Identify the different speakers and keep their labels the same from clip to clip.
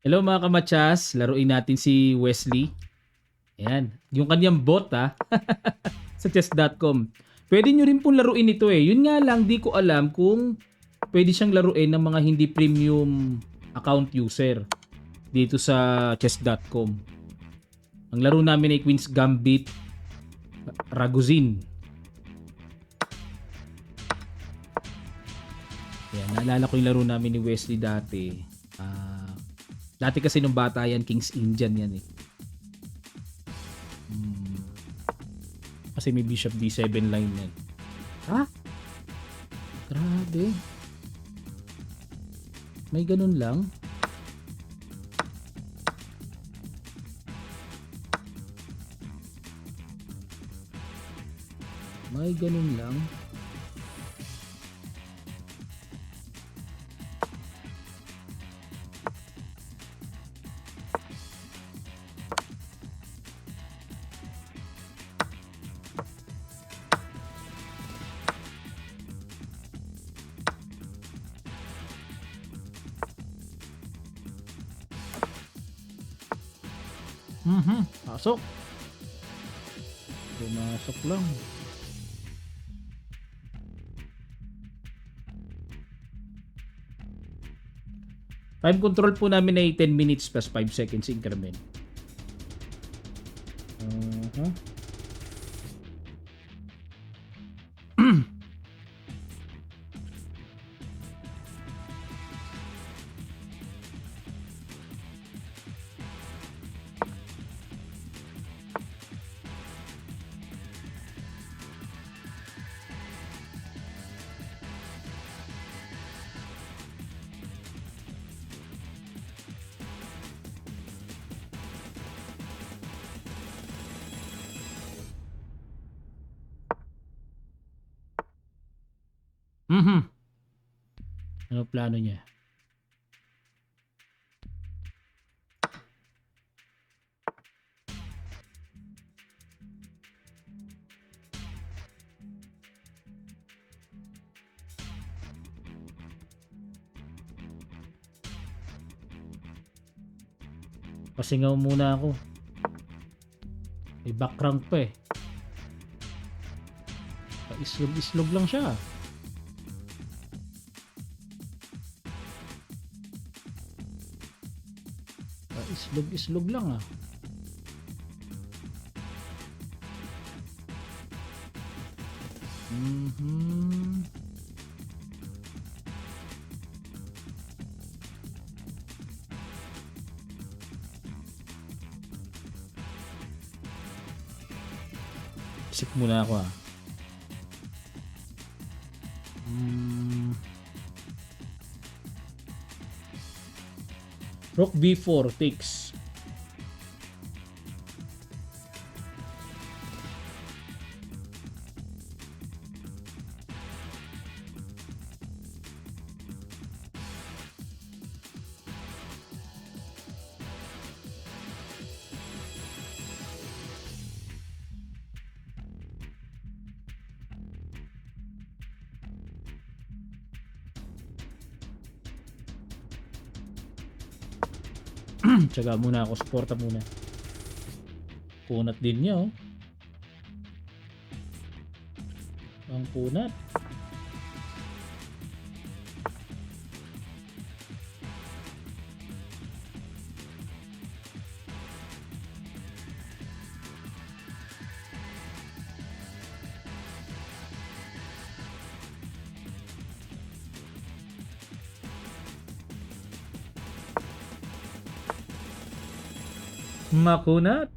Speaker 1: Hello mga kamatsas, laruin natin si Wesley. Ayan, yung kanyang bot ha, sa chess.com. Pwede nyo rin pong laruin ito eh. Yun nga lang, di ko alam kung pwede siyang laruin ng mga hindi premium account user dito sa chess.com. Ang laro namin ay Queen's Gambit Ragozin. Ayan, naalala ko yung laro namin ni Wesley dati. Dati kasi nung bata yan, King's Indian yan eh. Hmm. Kasi may Bishop D7 line yan. Ha? Grabe. May ganun lang? May ganun lang? Mhm, pasok. Pumasok lang. Time control po namin ay 10 minutes plus 5 seconds increment. Uh-huh. Mhm. Ano plano niya? Pasingaw muna ako. May background pa eh. Islog-islog lang siya. Islog-islog lang ah. Mhm. Isip muna ako ah. Rook B4 takes. Tsaga muna ako, suporta muna. Punat din niya oh. Ang punat. Makunat.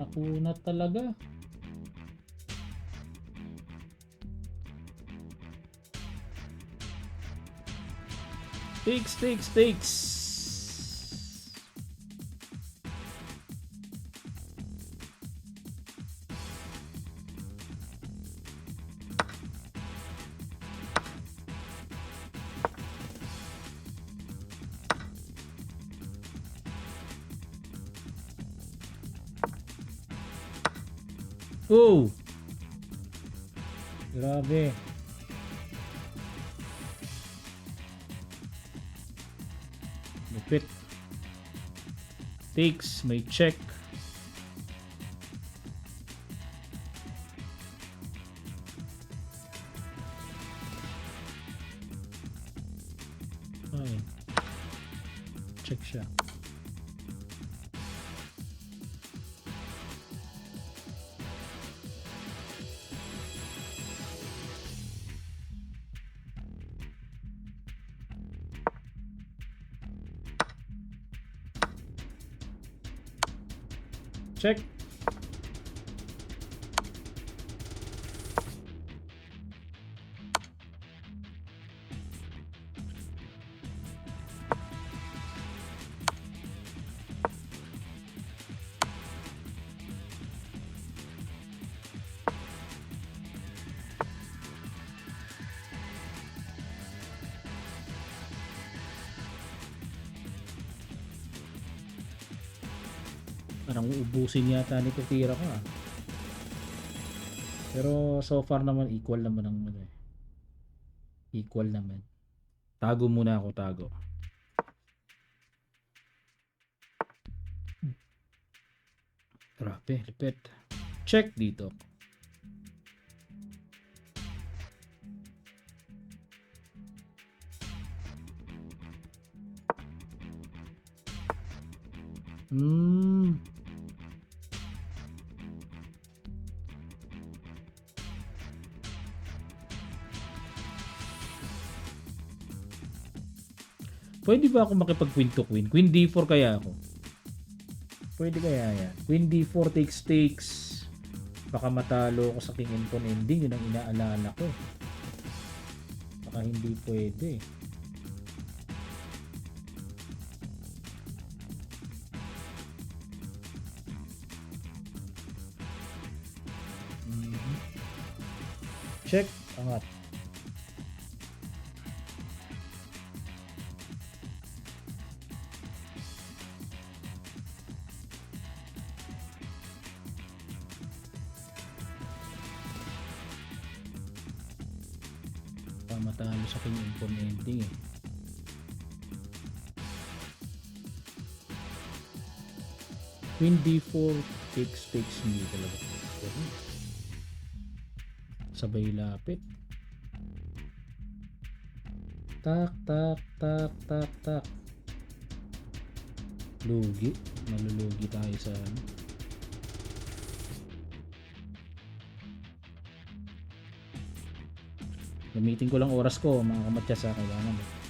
Speaker 1: Makunat talaga. Sticks, sticks, sticks. Grab it. Lupit. Takes, may check. Check. Parang uubusin yata nito tira ko ah. Pero so far naman equal naman ang ano eh. Equal naman. Tago muna ako, tago. Grabe, lipit. Check dito. Hmm. Pwede ba ako makipag queen to queen? Queen d4 kaya ako. Pwede kaya yan. Queen d4 takes takes. Baka matalo ako sa king and pawn ending. Yun ang inaalala ko. Baka hindi pwede. Mhm. Check. Angat. Pamatalo sa king pawn ending eh. Queen d4 takes takes hindi talaga. Sabay lapit. Tak, tak, tak, tak, tak. Lugi. Malulugi tayo sa ano. Gamitin ko lang oras ko mga kamatya sa kailangan.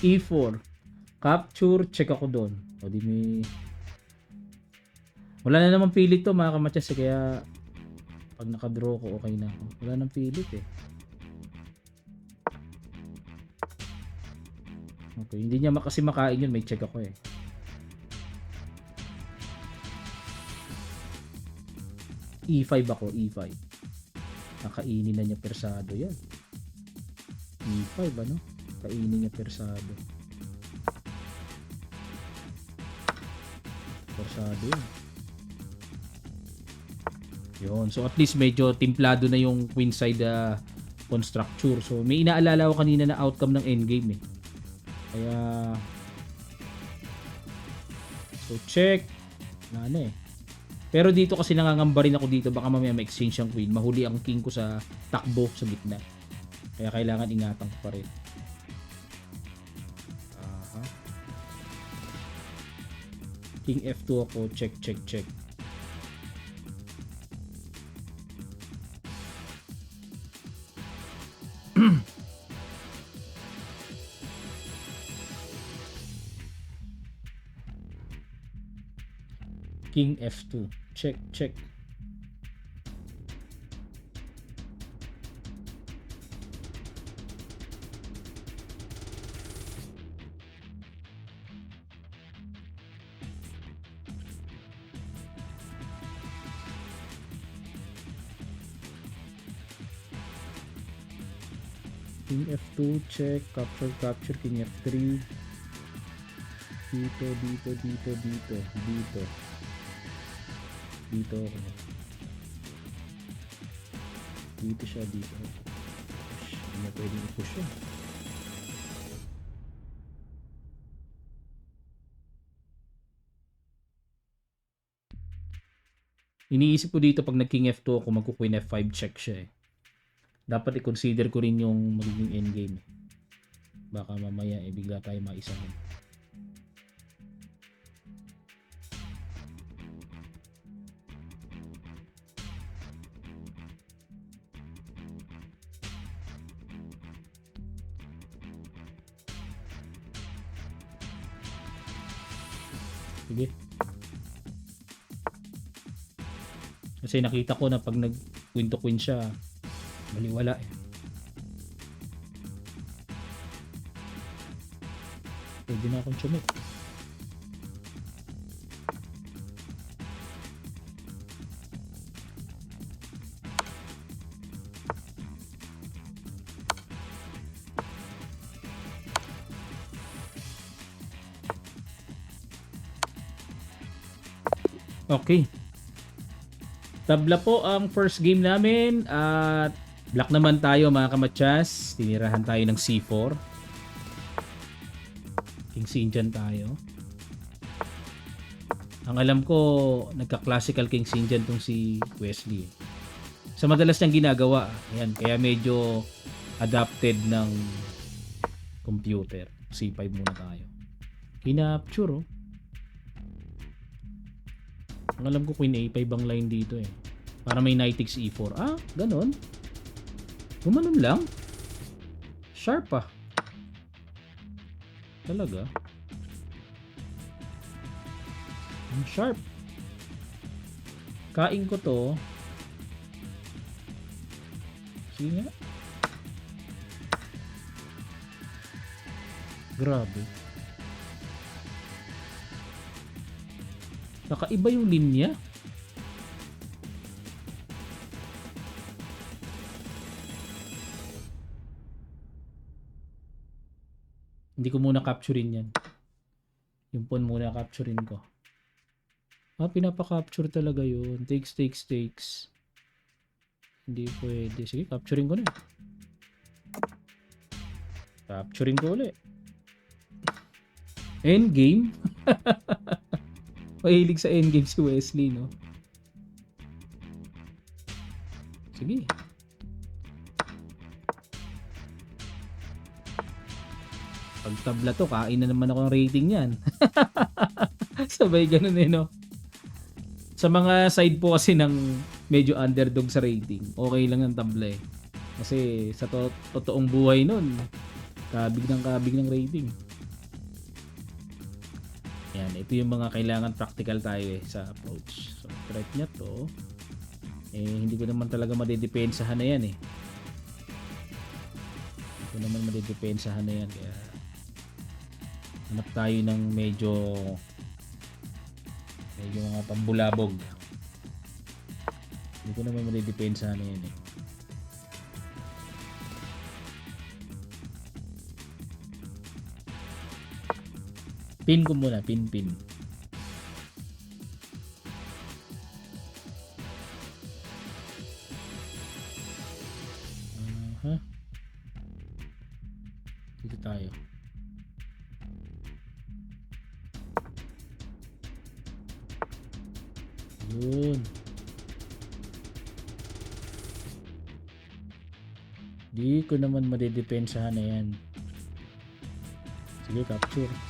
Speaker 1: E4. Capture, check ako doon. O di may... Wala na naman pilit to mga kamatsas eh, kaya pag nakadraw ko okay na ako. Wala nang pilit eh. Okay, hindi niya kasi makain yun, may check ako eh. E5 ako, E5. Nakainin na niya persado yan. E5 ano? Kainin niya persado. Persado yun. Yun. So at least medyo timplado na yung queen side uh, constructure. So may inaalala ko kanina na outcome ng endgame eh. Kaya So check. Na ano eh. Pero dito kasi nangangamba rin ako dito baka mamaya ma-exchange ang queen. Mahuli ang king ko sa takbo sa gitna. Kaya kailangan ingatan ko pa rin. King F2 ako. Check, check, check. King F2. Check, check. King F2, check, capture, capture, King F3. Dito, dito, dito, dito, dito. Dito ako. Dito siya, dito. Push. Hindi na pwedeng i-push yun. Iniisip ko dito pag nag-king F2 ako, magku-queen F5 check siya eh. Dapat i-consider ko rin yung magiging endgame. Baka mamaya eh, bigla tayo maisahin. Sige. Kasi nakita ko na pag nag queen to queen siya, baliwala eh. Pwede na akong chumik. Okay. Tabla po ang first game namin at black naman tayo mga kamatsas. Tinirahan tayo ng C4. King Sinjan tayo. Ang alam ko, nagka-classical King Sinjan tong si Wesley. Sa madalas niyang ginagawa. Ayan, kaya medyo adapted ng computer. C5 muna tayo. Kinapture oh. Ang alam ko Queen A5 ang line dito eh. Para may knight takes E4. Ah, ganon. Gumanon lang. Sharp ah. Talaga. Ang sharp. Kain ko to. Sige nga. Grabe. Nakaiba yung linya. Hindi ko muna capturein yan. Yung pawn muna capturein ko. Ah, pinapa-capture talaga yun. Takes, takes, takes. Hindi pwede. Sige, capturein ko na. Capturein ko ulit. Endgame? Mahilig sa endgame si Wesley, no? Sige. Pag tabla to, kain na naman ako ng rating yan. Sabay ganun eh, no? Sa mga side po kasi ng medyo underdog sa rating, okay lang ang tabla eh. Kasi sa to- totoong buhay nun, kabig ng kabig ng rating. Yan, ito yung mga kailangan practical tayo eh sa approach. So, threat niya to. Eh, hindi ko naman talaga madedepensahan na yan eh. Hindi ko naman madedepensahan na yan. Kaya, hanap tayo ng medyo medyo mga pambulabog. Hindi ko naman madedepensahan na yan eh. Pin ko muna, pin pin. Yun. Di ko naman madedepensahan na yan. Sige, capture.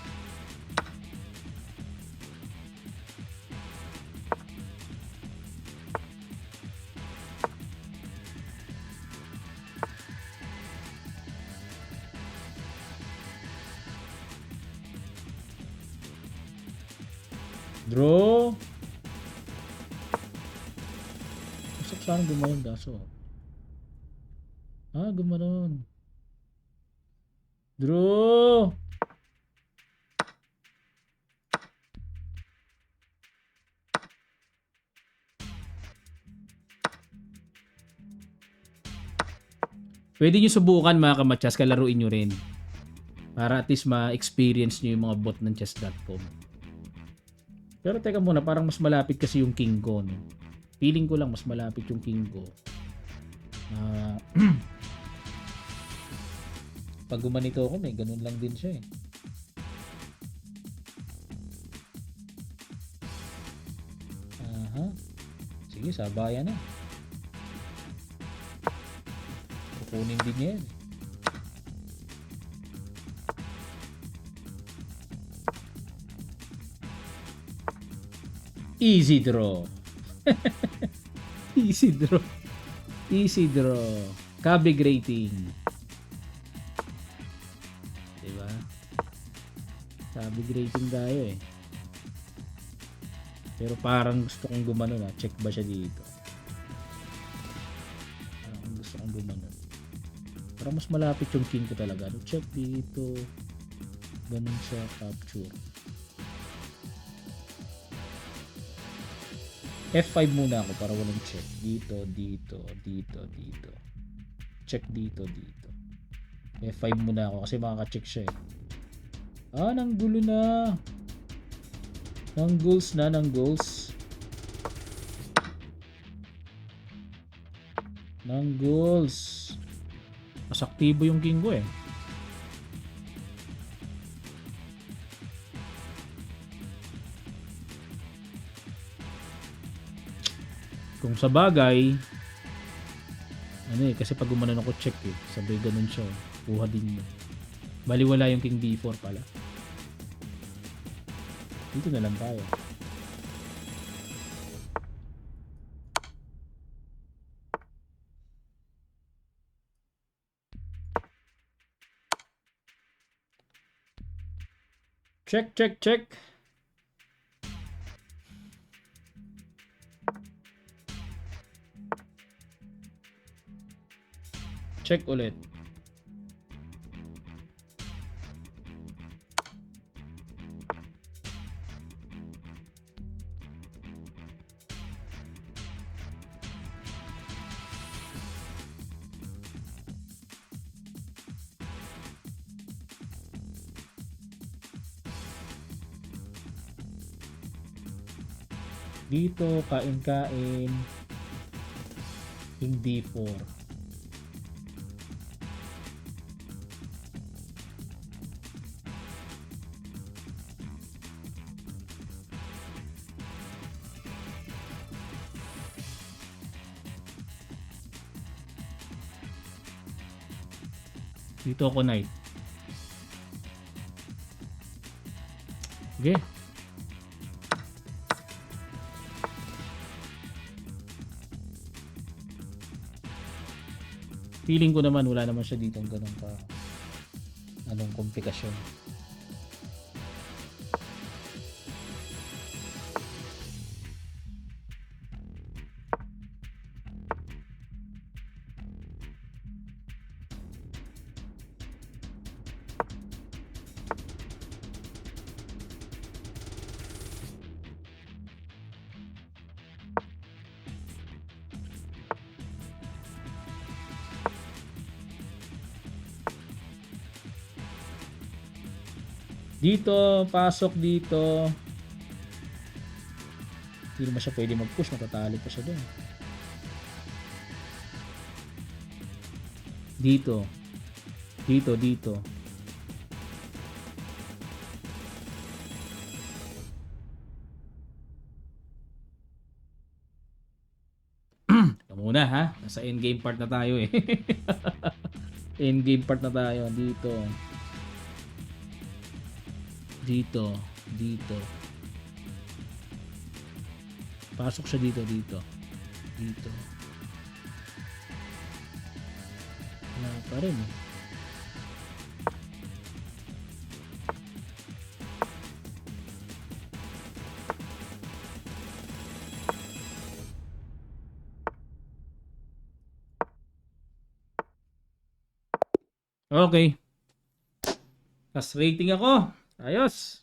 Speaker 1: Kaso. Ah, gumanon. Drew! Pwede nyo subukan mga kamatsas, kalaruin nyo rin. Para at least ma-experience nyo yung mga bot ng chess.com. Pero teka muna, parang mas malapit kasi yung king ko. No? Feeling ko lang mas malapit yung king ko. Ah, pag gumanito ako, may ganun lang din siya eh. Aha. Sige, sabayan na. Kukunin din yan. Easy draw. Easy draw. Easy draw. Cabig rating. Diba? Cabig rating tayo eh. Pero parang gusto kong gumano na. Check ba siya dito? Parang gusto kong gumano. Parang mas malapit yung king ko talaga. Check dito. Ganun siya capture. F5 muna ako para walang check. Dito, dito, dito, dito. Check dito, dito. F5 muna ako kasi makaka-check siya eh. Ah, nang gulo na. Nang goals na, nang goals. Nang goals. Mas aktibo yung king ko eh. Kung sa bagay, ano eh, kasi pag gumanon ako check eh, sabay ganun siya, eh. kuha din mo. Baliwala yung king d4 pala. Dito na lang tayo. Check, check, check. Check ulit. Dito, kain-kain. King D4. Dito ako knight. Okay. Feeling ko naman wala naman siya dito ganun ka anong komplikasyon. Dito, pasok dito. Hindi naman siya pwede mag-push, matatali pa siya doon. Dito. Dito, dito. Ito muna ha. Nasa endgame part na tayo eh. endgame part na tayo. Dito. Dito dito, dito. Pasok siya dito, dito. Dito. Wala pa rin. Eh. Okay. Tapos rating ako. Ayos.